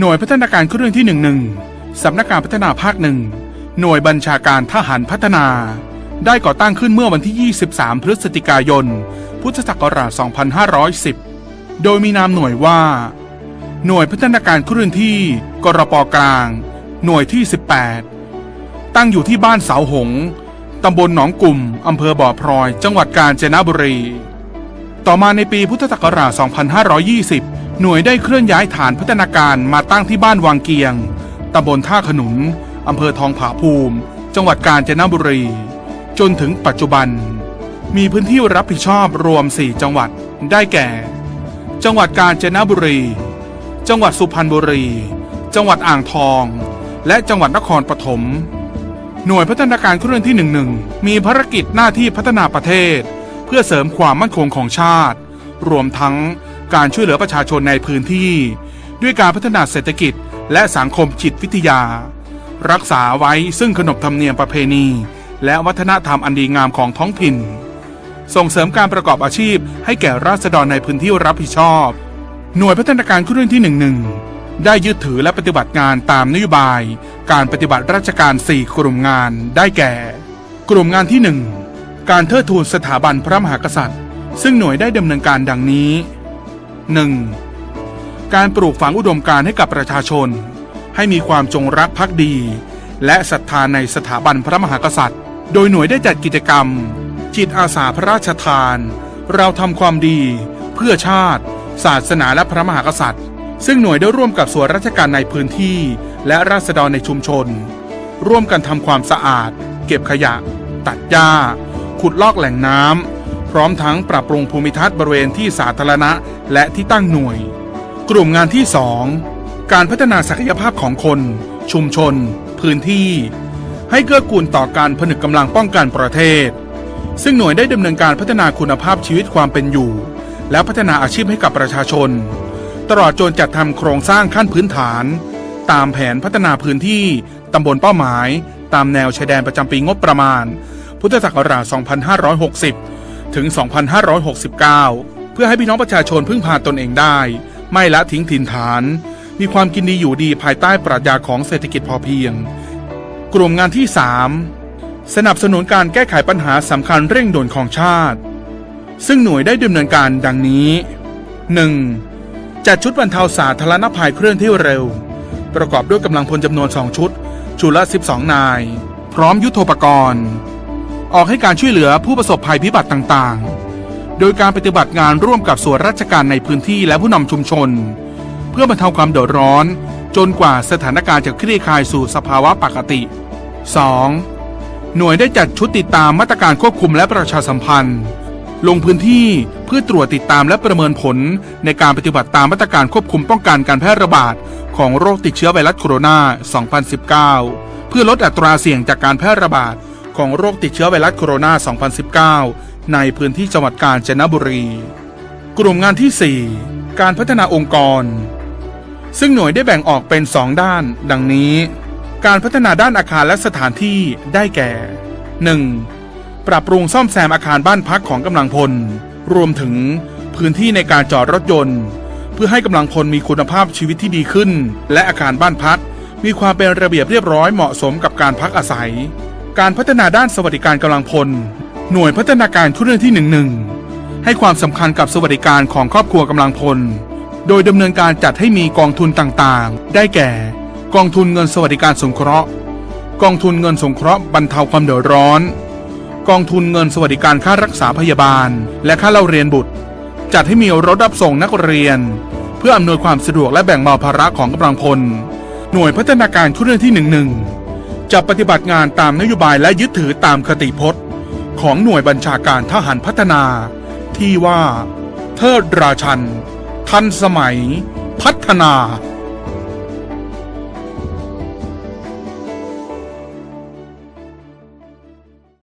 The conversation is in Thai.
หน่วยพัฒนาการเครื่องที่11สำนักงานพัฒนาภาคหนึ่งหน่วยบัญชาการทหารพัฒนา ได้ก่อตั้งขึ้นเมื่อวันที่ 23 พฤศจิกายน พุทธศักราช 2510 โดยมีนามหน่วยว่า หน่วยพัฒนาการเคลื่อนที่กรปกลาง หน่วยที่ 18 ตั้งอยู่ที่บ้านเสาหง ตำบลหนองกลุ่ม อำเภอบ่อพลอย จังหวัดกาญจนบุรี ต่อมาในปีพุทธศักราช 2520 หน่วยได้เคลื่อนย้ายฐานพัฒนาการมาตั้งที่บ้านวังเกียง ตำบลท่าขนุน อำเภอทองผาภูมิ จังหวัดกาญจนบุรี จนถึงปัจจุบัน มีพื้นที่รับผิดชอบรวม 4 จังหวัด ได้แก่ จังหวัดกาญจนบุรี จังหวัดสุพรรณบุรี จังหวัดอ่างทอง และจังหวัดนครปฐม หน่วยพัฒนาการเคลื่อนที่11มีภารกิจหน้าที่พัฒนาประเทศ เพื่อเสริมความมั่นคงของชาติ รวมทั้ง การช่วยเหลือประชาชนในพื้นที่ ด้วยการพัฒนาเศรษฐกิจและสังคมจิตวิทยา รักษาไว้ซึ่งขนบธรรมเนียมประเพณี และวัฒนธรรมอันดีงามของท้องถิ่น ส่งเสริมการประกอบอาชีพให้แก่ราษฎรในพื้นที่รับผิดชอบ หน่วยพัฒนาการเคลื่อนที่11ได้ยึดถือและปฏิบัติงานตามนโยบาย การปฏิบัติราชการ 4 กลุ่มงานได้แก่ กลุ่มงานที่ 1 การเทิดทูนสถาบันพระมหากษัตริย์ ซึ่งหน่วยได้ดำเนินการดังนี้ 1. การปลูกฝังอุดมการณ์ให้กับประชาชน ให้มีความจงรักภักดี และศรัทธาในสถาบันพระมหากษัตริย์ โดยหน่วยได้จัดกิจกรรม จิตอาสาพระราชทาน เราทำความดี เพื่อชาติ ศาสนาและพระมหากษัตริย์ ซึ่งหน่วยได้ร่วมกับส่วนราชการในพื้นที่ และราษฎรในชุมชน ร่วมกันทำความสะอาด เก็บขยะ ตัดหญ้า ขุดลอกแหล่งน้ำ พร้อมทั้งปรับปรุงภูมิทัศน์บริเวณที่สาธารณะ และที่ตั้งหน่วย กลุ่มงานที่ 2 การพัฒนาศักยภาพของคน ชุมชน พื้นที่ ให้เกื้อกูลต่อการผนึกกำลังป้องกันประเทศ ซึ่งหน่วยได้ดำเนินการพัฒนาคุณภาพชีวิตความเป็นอยู่ และพัฒนาอาชีพให้กับประชาชน ตลอดจนจัดทำโครงสร้างขั้นพื้นฐาน ตามแผนพัฒนาพื้นที่ตำบลเป้าหมาย ตามแนวชายแดนประจำปีงบประมาณ พุทธศักราช 2560 ถึง 2569 เพื่อให้พี่น้องประชาชนพึ่งพาตนเองได้ ไม่ละทิ้งถิ่นฐาน มีความกินดีอยู่ดีภายใต้ปรัชญาของเศรษฐกิจพอเพียง กลุ่มงานที่ 3 สนับสนุนการแก้ไขปัญหาสำคัญเร่งด่วนของชาติ ซึ่งหน่วยได้ดำเนินการดังนี้ 1. จัดชุดบรรเทาสาธารณภัยเคลื่อนที่เร็ว ประกอบด้วยกำลังพลจำนวน 2 ชุด ชุดละ 12 นาย พร้อมยุทโธปกรณ์ ออกให้การช่วยเหลือผู้ประสบภัยพิบัติต่างๆ โดยการปฏิบัติงานร่วมกับส่วนราชการในพื้นที่และผู้นำชุมชน เพื่อบรรเทาความเดือดร้อน จนกว่าสถานการณ์จะคลี่คลายสู่สภาวะปกติ 2. หน่วยได้จัดชุดติดตามมาตรการควบคุมและประชาสัมพันธ์ ลงพื้นที่เพื่อตรวจติดตามและประเมินผลในการปฏิบัติตามมาตรการควบคุมป้องกันการแพร่ระบาดของโรคติดเชื้อไวรัสโคโรนา 2019 เพื่อลดอัตราเสี่ยงจากการแพร่ระบาด ของโรคติดเชื้อไวรัสโคโรนา 2019 ในพื้นที่จังหวัดกาญจนบุรี กลุ่มงานที่ 4 การพัฒนาองค์กร ซึ่งหน่วยได้แบ่งออกเป็น 2 ด้าน ดังนี้ การพัฒนาด้านอาคารและสถานที่ได้แก่ 1. ปรับปรุงซ่อมแซมอาคารบ้านพักของกำลังพล รวมถึงพื้นที่ในการจอดรถยนต์ เพื่อให้กำลังพลมีคุณภาพชีวิตที่ดีขึ้น และอาคารบ้านพักมีความเป็นระเบียบเรียบร้อยเหมาะสมกับการพักอาศัย การพัฒนาด้านสวัสดิการกำลังพล หน่วยพัฒนาการเคลื่อนที่11ให้ความสำคัญกับสวัสดิการของครอบครัวกำลังพล โดยดำเนินการจัดให้มีกองทุนต่างๆ ได้แก่ กองทุนเงินสวัสดิการสงเคราะห์ กองทุนเงินสงเคราะห์บรรเทาความเดือดร้อน กองทุนเงินสวัสดิการค่ารักษาพยาบาล และค่าเล่าเรียนบุตร จัดให้มีรถรับส่งนักเรียน เพื่ออำนวยความสะดวกและแบ่งเบาภาระของกำลังพล หน่วยพัฒนาการเคลื่อนที่11 จะปฏิบัติงานตามนโยบายและยึดถือตามคติพจน์ ของหน่วยบัญชาการทหารพัฒนา ที่ว่า เทิดราชัน ทันสมัย พัฒนา